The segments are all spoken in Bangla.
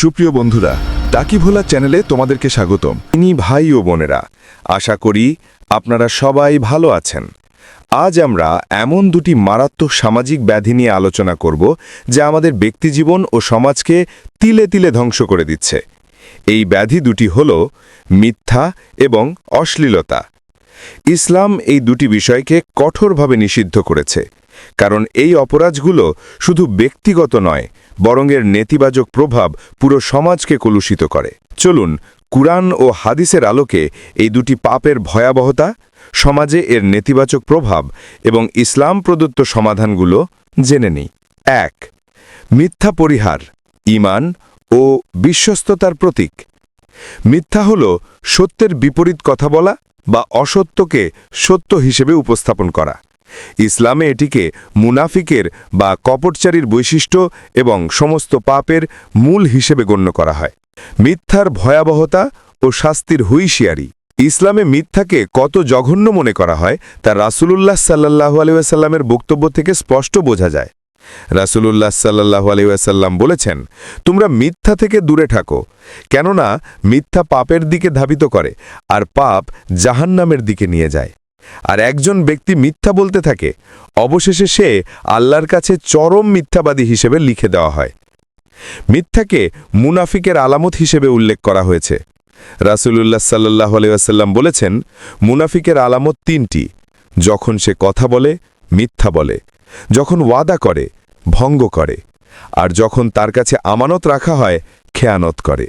সুপ্রিয় বন্ধুরা টাকি ভোলা চ্যানেলে তোমাদেরকে স্বাগতম। ইনি ভাই ও বোনেরা, আশা করি আপনারা সবাই ভালো আছেন। আজ আমরা এমন দুটি মারাত্মক সামাজিক ব্যাধি নিয়ে আলোচনা করব যা আমাদের ব্যক্তিজীবন ও সমাজকে তিলে তিলে ধ্বংস করে দিচ্ছে। এই ব্যাধি দুটি হল মিথ্যা এবং অশ্লীলতা। ইসলাম এই দুটি বিষয়কে কঠোরভাবে নিষিদ্ধ করেছে। কারণ এই অপরাধগুলো শুধু ব্যক্তিগত নয়, বরং এর নেতিবাচক প্রভাব পুরো সমাজকে কলুষিত করে। চলুন, কুরআন ও হাদিসের আলোকে এই দুটি পাপের ভয়াবহতা, সমাজে এর নেতিবাচক প্রভাব এবং ইসলাম প্রদত্ত সমাধানগুলো জেনে নিই। এক, মিথ্যা পরিহার ইমান ও বিশ্বস্ততার প্রতীক। মিথ্যা হল সত্যের বিপরীত কথা বলা বা অসত্যকে সত্য হিসেবে উপস্থাপন করা। ইসলামে এটিকে মুনাফিকের বা কপটচারীর বৈশিষ্ট্য এবং সমস্ত পাপের মূল হিসেবে গণ্য করা হয়। মিথ্যার ভয়াবহতা ও শাস্তির হুইশিয়ারি ইসলামে মিথ্যাকে কত জঘন্য মনে করা হয় তা রাসূলুল্লাহ সাল্লাহু আলিয়াসাল্লামের বক্তব্য থেকে স্পষ্ট বোঝা যায়। রাসূলুল্লাহ সাল্লাহু আলিয়াসাল্লাম বলেছেন, তোমরা মিথ্যা থেকে দূরে থাকো, কেননা মিথ্যা পাপের দিকে ধাবিত করে, আর পাপ জাহান্নামের দিকে নিয়ে যায়। আর একজন ব্যক্তি মিথ্যা বলতে থাকে, অবশেষে সে আল্লাহর কাছে চরম মিথ্যাবাদী হিসেবে লিখে দেওয়া হয়। মিথ্যাকে মুনাফিকের আলামত হিসেবে উল্লেখ করা হয়েছে। রাসূলুল্লাহ সাল্লাহ আলাইসাল্লাম বলেছেন, মুনাফিকের আলামত তিনটি, যখন সে কথা বলে, মিথ্যা বলে, যখন ওয়াদা করে, ভঙ্গ করে, আর যখন তার কাছে আমানত রাখা হয়, খেয়ানত করে।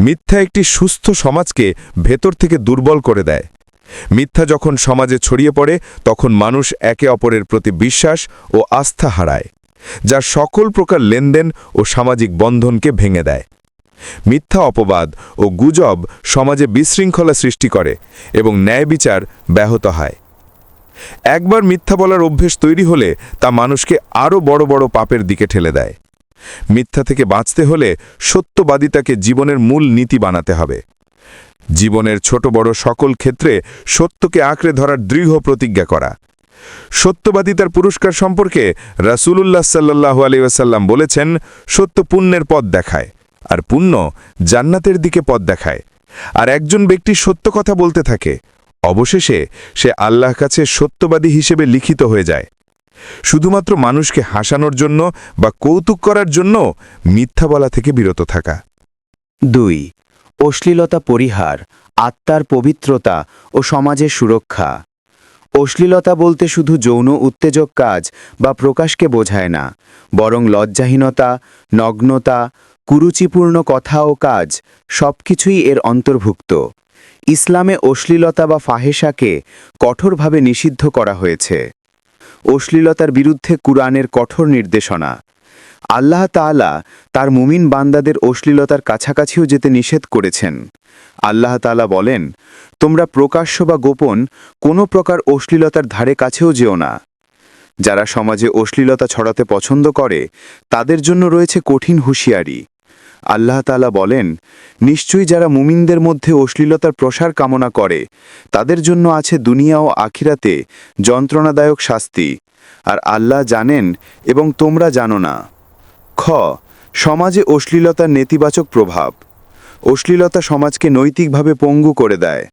মিথ্যা একটি সুস্থ সমাজকে ভেতর থেকে দুর্বল করে দেয়। মিথ্যা যখন সমাজে ছড়িয়ে পড়ে, তখন মানুষ একে অপরের প্রতি বিশ্বাস ও আস্থা হারায়, যা সকল প্রকার লেনদেন ও সামাজিক বন্ধনকে ভেঙে দেয়। মিথ্যা অপবাদ ও গুজব সমাজে বিশৃঙ্খলা সৃষ্টি করে এবং ন্যায় বিচার ব্যাহত হয়। একবার মিথ্যা বলার অভ্যেস তৈরি হলে তা মানুষকে আরও বড় বড় পাপের দিকে ঠেলে দেয়। মিথ্যা থেকে বাঁচতে হলে সত্যবাদিতাকে জীবনের মূল নীতি বানাতে হবে। জীবনের ছোট বড় সকল ক্ষেত্রে সত্যকে আঁকড়ে ধরার দৃঢ় প্রতিজ্ঞা করা। সত্যবাদিতার পুরস্কার সম্পর্কে রাসূলুল্লাহ সাল্লাহু আলিউসাল্লাম বলেছেন, সত্য পুণ্যের পথ দেখায়, আর পুণ্য জান্নাতের দিকে পথ দেখায়। আর একজন ব্যক্তি সত্য কথা বলতে থাকে, অবশেষে সে আল্লাহ কাছে সত্যবাদী হিসেবে লিখিত হয়ে যায়। শুধুমাত্র মানুষকে হাসানোর জন্য বা কৌতুক করার জন্য মিথ্যা বলা থেকে বিরত থাকা। দুই অশ্লীলতা পরিহার, আত্মার পবিত্রতা ও সমাজের সুরক্ষা। অশ্লীলতা বলতে শুধু যৌন উত্তেজক কাজ বা প্রকাশকে বোঝায় না, বরং লজ্জাহীনতা, নগ্নতা, কুরুচিপূর্ণ কথা ও কাজ সবকিছুই এর অন্তর্ভুক্ত। ইসলামে অশ্লীলতা বা ফাহেসাকে কঠোরভাবে নিষিদ্ধ করা হয়েছে। অশ্লীলতার বিরুদ্ধে কুরআনের কঠোর নির্দেশনা। আল্লাহ তাআলা তার মুমিন বান্দাদের অশ্লীলতার কাছাকাছিও যেতে নিষেধ করেছেন। আল্লাহ তাআলা বলেন, তোমরা প্রকাশ্য বা গোপন কোনো প্রকার অশ্লীলতার ধারে কাছেও যেও না। যারা সমাজে অশ্লীলতা ছড়াতে পছন্দ করে, তাদের জন্য রয়েছে কঠিন হুঁশিয়ারি। আল্লাহ তাআলা বলেন, নিশ্চয়ই যারা মুমিনদের মধ্যে অশ্লীলতার প্রসার কামনা করে, তাদের জন্য আছে দুনিয়া ও আখিরাতে যন্ত্রণাদায়ক শাস্তি। আর আল্লাহ জানেন এবং তোমরা জানো না। খ, সমাজে অশ্লীলতার নেতিবাচক প্রভাব। অশ্লীলতা সমাজকে নৈতিকভাবে পঙ্গু করে দেয়।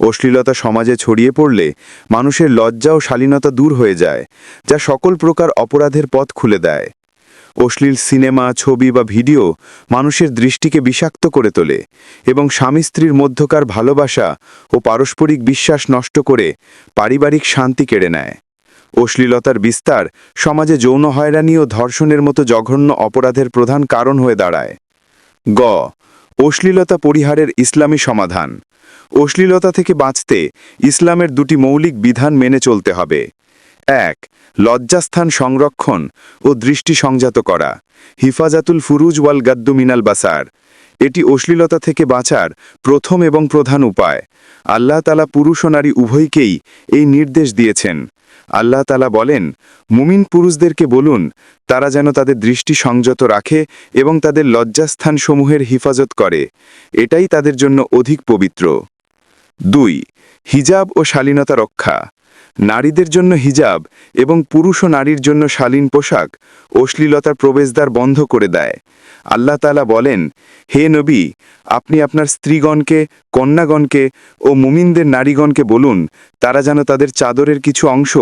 অশ্লীলতা সমাজে ছড়িয়ে পড়লে মানুষের লজ্জা ও শালীনতা দূর হয়ে যায়, যা সকল প্রকার অপরাধের পথ খুলে দেয়। অশ্লীল সিনেমা, ছবি বা ভিডিও মানুষের দৃষ্টিকে বিষাক্ত করে তোলে এবং স্বামী স্ত্রীর মধ্যকার ভালোবাসা ও পারস্পরিক বিশ্বাস নষ্ট করে পারিবারিক শান্তি কেড়ে নেয়। অশ্লীলতার বিস্তার, সমাজে যৌন হয়রানি ও ধর্ষণের মতো জঘন্য অপরাধের প্রধান কারণ হয়ে দাঁড়ায়। গ, অশ্লীলতা পরিহারের ইসলামী সমাধান। অশ্লীলতা থেকে বাঁচতে ইসলামের দুটি মৌলিক বিধান মেনে চলতে হবে। এক, লজ্জাস্থান সংরক্ষণ ও দৃষ্টি সংজাত করা। হিফাজাতুল ফুরুজ ওয়াল গাদ্দু মিনাল বাসার। এটি অশ্লীলতা থেকে বাঁচার প্রথম এবং প্রধান উপায়। আল্লাহ তালা পুরুষ ও নারী উভয়কেই এই নির্দেশ দিয়েছেন। আল্লাহ তালা বলেন, মুমিন পুরুষদেরকে বলুন, তারা যেন তাদের দৃষ্টি সংযত রাখে এবং তাদের লজ্জাস্থানসমূহের হিফাজত করে। এটাই তাদের জন্য অধিক পবিত্র। দুই, হিজাব ও শালীনতা রক্ষা। নারীদের জন্য হিজাব এবং পুরুষ ও নারীর জন্য শালীন পোশাক অশ্লীলতার প্রবেশদ্বার বন্ধ করে দেয়। আল্লাহ তালা বলেন, হে নবী, আপনি আপনার স্ত্রীগণকে, কন্যাগণকে ও মুমিনদের নারীগণকে বলুন, তারা যেন তাদের চাদরের কিছু অংশ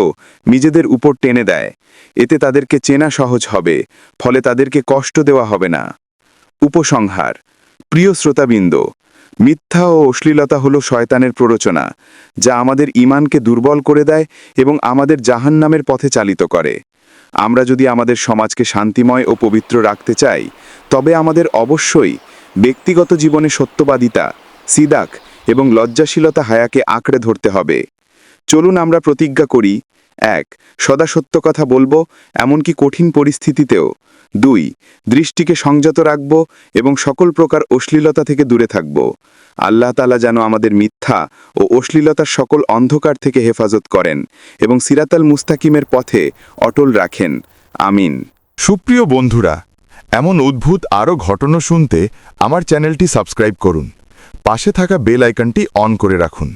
নিজেদের উপর টেনে দেয়। এতে তাদেরকে চেনা সহজ হবে, ফলে তাদেরকে কষ্ট দেওয়া হবে না। উপসংহার, প্রিয় শ্রোতাবৃন্দ মিথ্যা ও অশ্লীলতা হল শয়তানের প্ররোচনা, যা আমাদের ইমানকে দুর্বল করে দেয় এবং আমাদের জাহান্নামের পথে চালিত করে। আমরা যদি আমাদের সমাজকে শান্তিময় ও পবিত্র রাখতে চাই, তবে আমাদের অবশ্যই ব্যক্তিগত জীবনে সত্যবাদিতা, সিদাক এবং লজ্জাশীলতা হায়াকে আঁকড়ে ধরতে হবে। চলুন আমরা প্রতিজ্ঞা করি এক, সদা সত্য কথা বলব, এমনকি কঠিন পরিস্থিতিতেও। দুই, দৃষ্টিকে সংযত রাখব এবং সকল প্রকার অশ্লীলতা থেকে দূরে থাকব। আল্লাহ তালা যেন আমাদের মিথ্যা ও অশ্লীলতার সকল অন্ধকার থেকে হেফাজত করেন এবং সিরাতাল মুস্তাকিমের পথে অটল রাখেন। আমিন। সুপ্রিয় বন্ধুরা, এমন অদ্ভুত আরও ঘটনা শুনতে আমার চ্যানেলটি সাবস্ক্রাইব করুন। পাশে থাকা বেল আইকনটি অন করে রাখুন।